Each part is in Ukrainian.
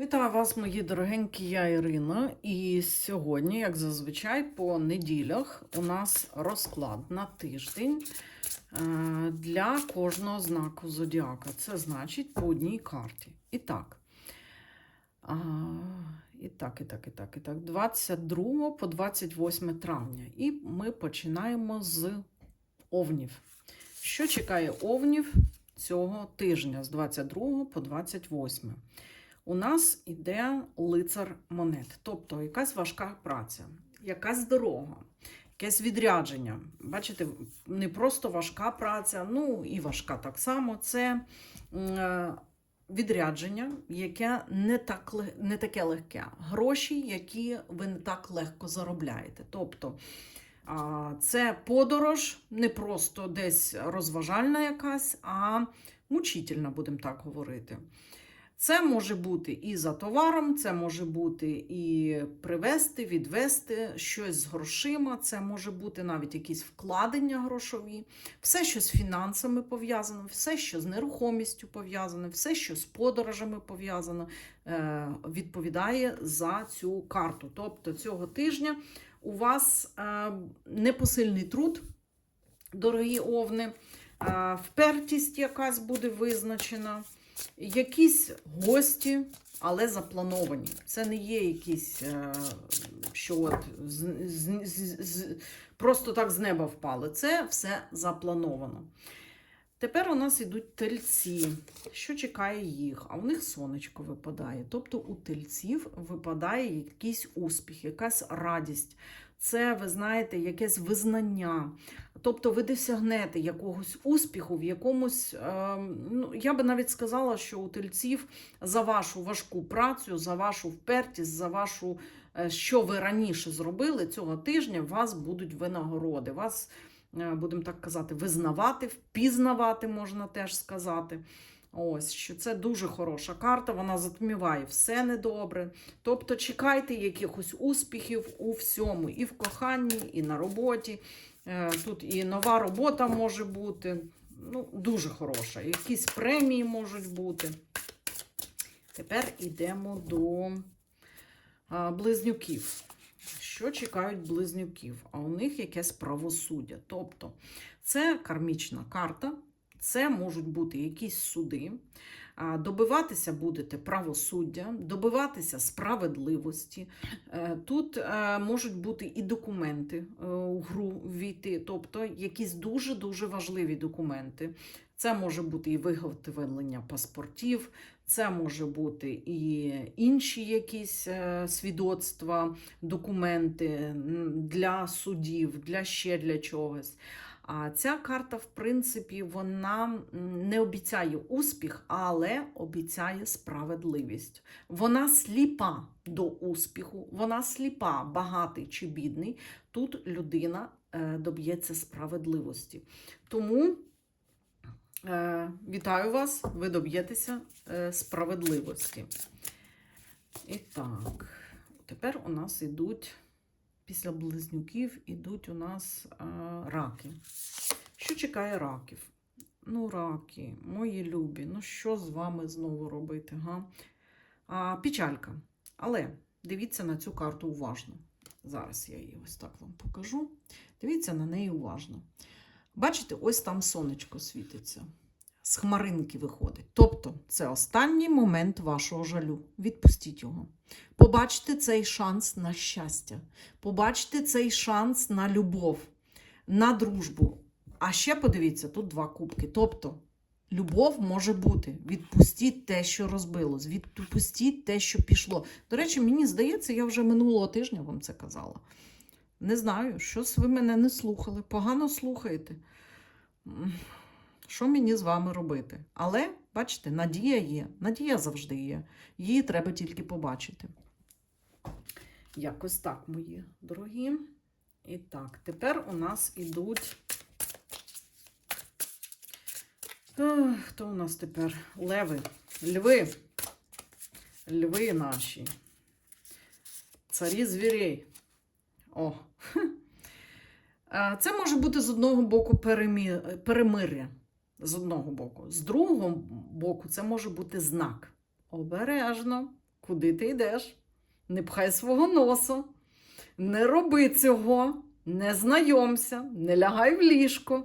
Вітаю вас, мої дорогенькі, я Ірина. І сьогодні, як зазвичай, по неділях у нас розклад на тиждень е, для кожного знаку зодіака. Це значить по одній карті. І так. І так, і так, і так, і так. 22 по 28 травня. І ми починаємо з овнів. Що чекає овнів цього тижня з 22 по 28? У нас іде лицар монет, тобто якась важка праця, якась дорога, якесь відрядження. Бачите, не просто важка праця, ну і важка так само. Це е, відрядження, яке не, так, не таке легке. Гроші, які ви не так легко заробляєте. Тобто це подорож, не просто десь розважальна якась, а мучительна, будемо так говорити. Це може бути і за товаром, це може бути і привезти, відвести щось з грошима, це може бути навіть якісь вкладення грошові, все, що з фінансами пов'язано, все, що з нерухомістю пов'язане, все, що з подорожами пов'язано, е, відповідає за цю карту. Тобто цього тижня у вас е, непосильний труд, дорогі овни, е, впертість якась буде визначена якісь гості, але заплановані. Це не є якісь, е, що от з, з, з, з, просто так з неба впали. Це все заплановано. Тепер у нас йдуть тельці. Що чекає їх? А у них сонечко випадає. Тобто у тельців випадає якийсь успіх, якась радість. Це, ви знаєте, якесь визнання. Тобто ви досягнете якогось успіху в якомусь, е, ну, я би навіть сказала, що у тельців за вашу важку працю, за вашу впертість, за вашу, е, що ви раніше зробили цього тижня, вас будуть винагороди. Вас, е, будемо так казати, визнавати, впізнавати, можна теж сказати. Ось, що це дуже хороша карта, вона затміває все недобре. Тобто чекайте якихось успіхів у всьому, і в коханні, і на роботі. Е, Тут і нова робота може бути. Ну, дуже хороша. Якісь премії можуть бути. Тепер йдемо до близнюків. Що чекають близнюків? А у них якесь правосуддя. Тобто, це кармічна карта, це можуть бути якісь суди. Добиватися будете правосуддя, добиватися справедливості. Е, Тут е, можуть бути і документи е, у гру війти, тобто якісь дуже-дуже важливі документи. Це може бути і виготовлення паспортів, це може бути і інші якісь е, свідоцтва, документи для судів, для ще для чогось. А ця карта, в принципі, вона не обіцяє успіх, але обіцяє справедливість. Вона сліпа до успіху, вона сліпа, багатий чи бідний. Тут людина е, доб'ється справедливості. Тому вітаю вас, ви доб'єтеся е, справедливості. І так, тепер у нас ідуть. Після близнюків ідуть у нас а, раки. Що чекає раків? Ну, раки, мої любі, ну що з вами знову робити? Га? А, печалька. Але дивіться на цю карту уважно. Зараз я її ось так вам покажу. Дивіться на неї уважно. Бачите, ось там сонечко світиться. З хмаринки виходить. Тобто, це останній момент вашого жалю. Відпустіть його. Побачте цей шанс на щастя. Побачте цей шанс на любов, на дружбу. А ще подивіться, тут два кубки. Тобто, любов може бути. Відпустіть те, що розбилось, відпустіть те, що пішло. До речі, мені здається, я вже минулого тижня вам це казала. Не знаю, щось ви мене не слухали. Погано слухаєте. Що мені з вами робити? Але, бачите, надія є. Надія завжди є. Її треба тільки побачити. Якось так, мої дорогі. І так, тепер у нас ідуть. Хто у нас тепер? Леви, льви. Льви наші. Царі звірей. О. Це може бути з одного боку перемир'я. З одного боку. З другого боку, це може бути знак. Обережно, куди ти йдеш, не пхай свого носа, не роби цього, не знайомся, не лягай в ліжко.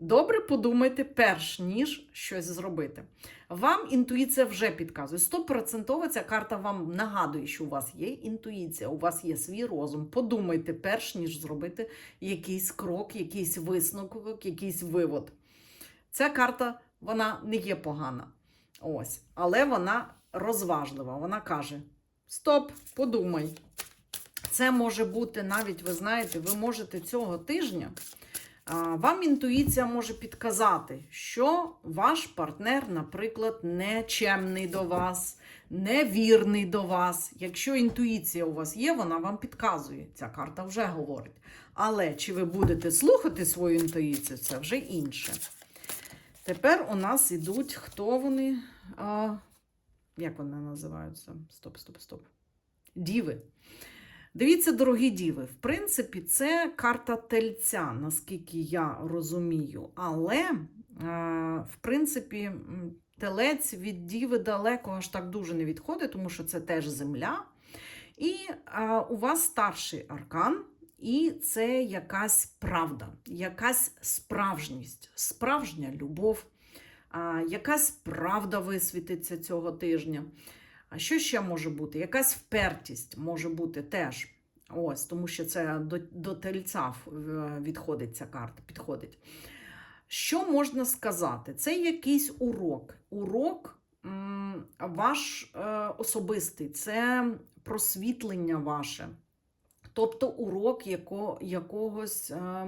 Добре подумайте, перш ніж щось зробити. Вам інтуїція вже підказує. Стопроцентово ця карта вам нагадує, що у вас є інтуїція, у вас є свій розум. Подумайте, перш ніж зробити якийсь крок, якийсь висновок, якийсь вивод. Ця карта вона не є погана. Ось, але вона розважлива. Вона каже: Стоп, подумай. Це може бути навіть, ви знаєте, ви можете цього тижня. Вам інтуїція може підказати, що ваш партнер, наприклад, нечемний до вас, невірний до вас. Якщо інтуїція у вас є, вона вам підказує. Ця карта вже говорить. Але чи ви будете слухати свою інтуїцію, це вже інше. Тепер у нас ідуть, хто вони? А, як вони називаються? Стоп, стоп, стоп. Діви. Дивіться, дорогі діви, в принципі, це карта тельця, наскільки я розумію. Але, е, в принципі, телець від діви далеко аж так дуже не відходить, тому що це теж земля. І е, у вас старший аркан, і це якась правда, якась справжність, справжня любов, якась правда висвітиться цього тижня. А що ще може бути? Якась впертість може бути теж. Ось, тому що це до, до тельця відходить ця карта, підходить. Що можна сказати? Це якийсь урок. Урок м, ваш е, особистий, це просвітлення ваше. Тобто урок яко, якогось, е,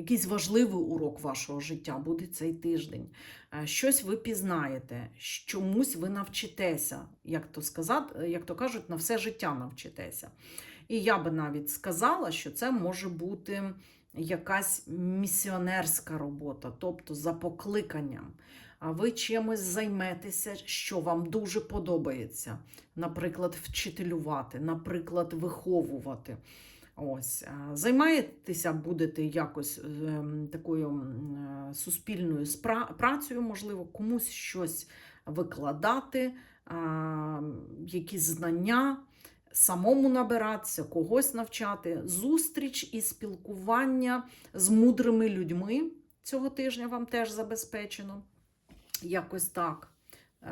якийсь важливий урок вашого життя буде цей тиждень. Е, Щось ви пізнаєте, чомусь ви навчитеся, як то сказати, як то кажуть, на все життя навчитеся. І я би навіть сказала, що це може бути якась місіонерська робота, тобто за покликанням. А ви чимось займетеся, що вам дуже подобається. Наприклад, вчителювати, наприклад, виховувати. Ось, займаєтеся, будете якось ем, такою е, суспільною працею, можливо, комусь щось викладати, якісь знання, самому набиратися, когось навчати. Зустріч і спілкування з мудрими людьми цього тижня вам теж забезпечено. Якось так. Е,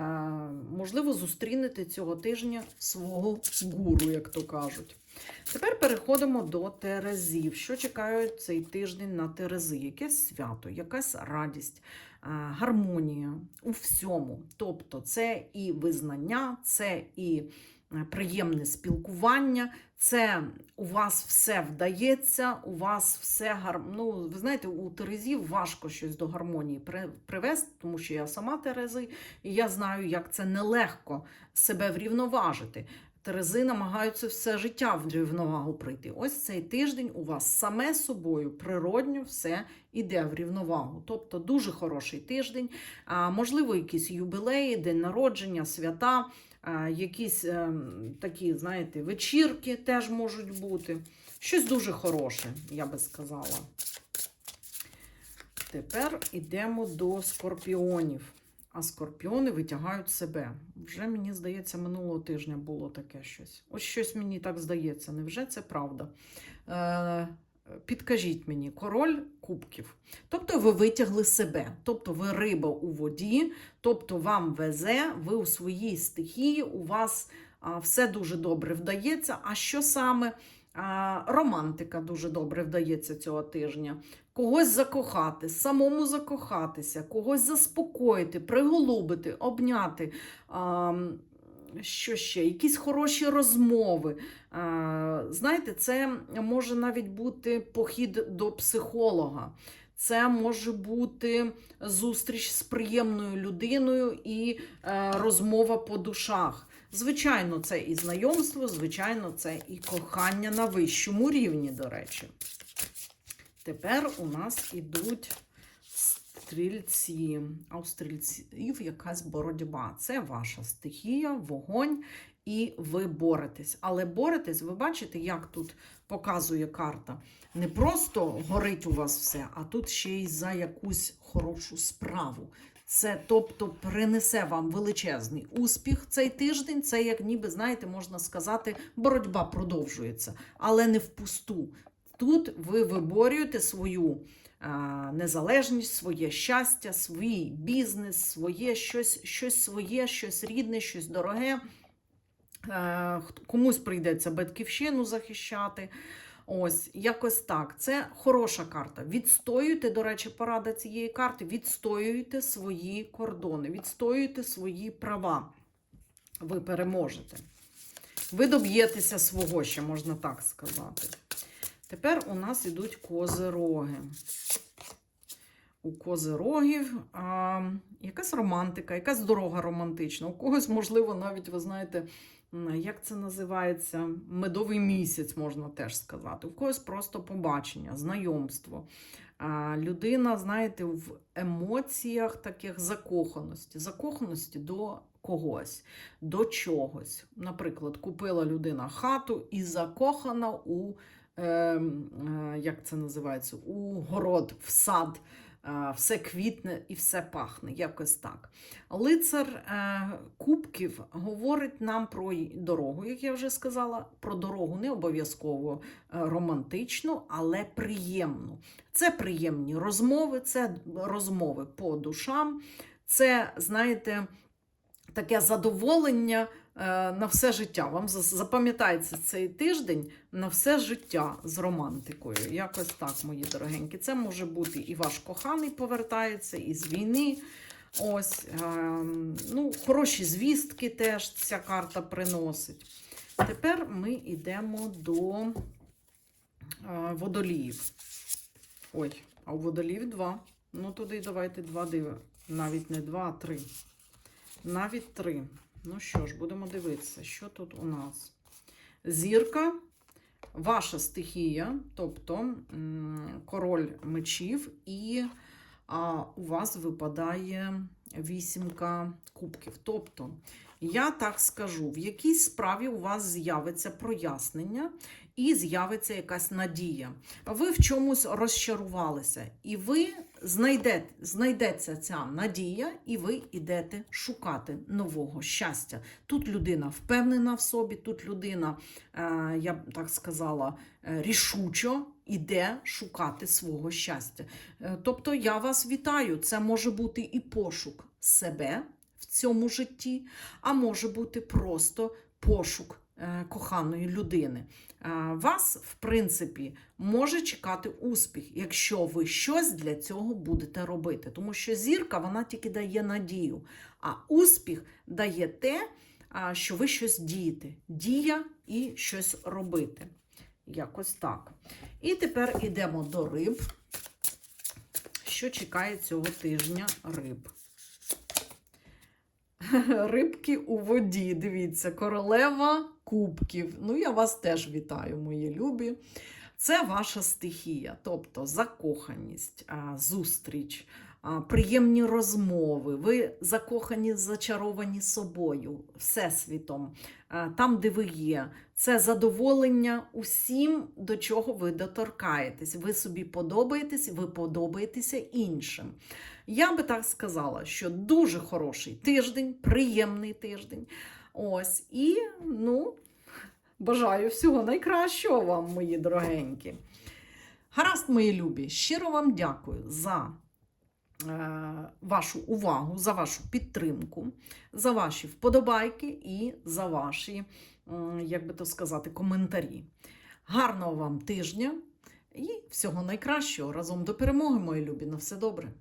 можливо, зустрінете цього тижня свого гуру, як то кажуть. Тепер переходимо до Терезів. Що чекають цей тиждень на Терези? Якесь свято, якась радість, е, гармонія у всьому. Тобто, це і визнання, це і приємне спілкування, це у вас все вдається, у вас все гар... Ну, ви знаєте, у Терезів важко щось до гармонії привести, тому що я сама Терези, і я знаю, як це нелегко себе врівноважити. Терези намагаються все життя в рівновагу прийти. Ось цей тиждень у вас саме собою природньо все іде в рівновагу. Тобто дуже хороший тиждень, а, можливо, якісь юбілеї, день народження, свята, а, якісь ем, такі, знаєте, вечірки теж можуть бути. Щось дуже хороше, я би сказала. Тепер йдемо до скорпіонів. А скорпіони витягають себе. Вже мені здається, минулого тижня було таке щось. Ось щось мені так здається. Невже це правда? Е, підкажіть мені, король кубків. Тобто ви витягли себе, тобто ви риба у воді, тобто вам везе, ви у своїй стихії, у вас все дуже добре вдається. А що саме? Романтика дуже добре вдається цього тижня. Когось закохати, самому закохатися, когось заспокоїти, приголубити, обняти. А, що ще? Якісь хороші розмови. А, знаєте, це може навіть бути похід до психолога. Це може бути зустріч з приємною людиною і е, розмова по душах. Звичайно, це і знайомство, звичайно, це і кохання на вищому рівні, до речі. Тепер у нас ідуть стрільці. А у стрільців якась боротьба. Це ваша стихія, вогонь, і ви боретесь. Але боретесь, ви бачите, як тут показує карта. Не просто горить у вас все, а тут ще й за якусь хорошу справу. Це тобто принесе вам величезний успіх цей тиждень. Це як ніби, знаєте, можна сказати, боротьба продовжується, але не впусту. Тут ви виборюєте свою незалежність, своє щастя, свій бізнес, своє щось, щось своє, щось рідне, щось дороге. Е, Комусь прийдеться батьківщину захищати. Ось, якось так. Це хороша карта. Відстоюйте, до речі, порада цієї карти, відстоюйте свої кордони, відстоюйте свої права. Ви переможете. Ви доб'єтеся свого, ще можна так сказати. Тепер у нас ідуть козироги. У козирогів а, якась романтика, якась дорога романтична. У когось, можливо, навіть, ви знаєте, як це називається? Медовий місяць, можна теж сказати. У когось просто побачення, знайомство. А, людина, знаєте, в емоціях таких закоханості, закоханості до когось, до чогось. Наприклад, купила людина хату і закохана у, е, е, як це називається, у город, в сад. Е, Все квітне і все пахне, якось так. Лицар е, Кубків говорить нам про дорогу, як я вже сказала, про дорогу не обов'язково романтичну, але приємну. Це приємні розмови, це розмови по душам, це, знаєте, таке задоволення на все життя. Вам запам'ятається цей тиждень на все життя з романтикою. Якось так, мої дорогенькі. Це може бути і ваш коханий повертається, і з війни. Ось, ем, ну, хороші звістки теж ця карта приносить. Тепер ми йдемо до е, водоліїв. Ой, а у водоліїв два. Ну, туди давайте два диви. Навіть не два, а три. Навіть три. Ну що ж, будемо дивитися, що тут у нас. Зірка, ваша стихія, тобто король мечів, і а, у вас випадає вісімка кубків. Тобто, я так скажу, в якійсь справі у вас з'явиться прояснення і з'явиться якась надія. Ви в чомусь розчарувалися, і ви знайдете, знайдеться ця надія, і ви йдете шукати нового щастя. Тут людина впевнена в собі, тут людина, е, я б так сказала, е, рішучо іде шукати свого щастя. Е, Тобто я вас вітаю. Це може бути і пошук себе в цьому житті, а може бути просто пошук коханої людини. Е, Вас, в принципі, може чекати успіх, якщо ви щось для цього будете робити. Тому що зірка вона тільки дає надію, а успіх дає те, що ви щось дієте. Дія і щось робити. Якось так. І тепер йдемо до риб. Що чекає цього тижня риб? Рибки у воді. Дивіться, королева кубків. Ну, я вас теж вітаю, мої любі. Це ваша стихія, тобто закоханість, зустріч, приємні розмови. Ви закохані, зачаровані собою, всесвітом, там, де ви є. Це задоволення усім, до чого ви доторкаєтесь. Ви собі подобаєтесь, ви подобаєтеся іншим. Я би так сказала, що дуже хороший тиждень, приємний тиждень. Ось, і ну, бажаю всього найкращого вам, мої дорогенькі. Гаразд, мої любі, щиро вам дякую за е, вашу увагу, за вашу підтримку, за ваші вподобайки і за ваші, як би то сказати, коментарі. Гарного вам тижня і всього найкращого. Разом до перемоги, мої любі. На все добре.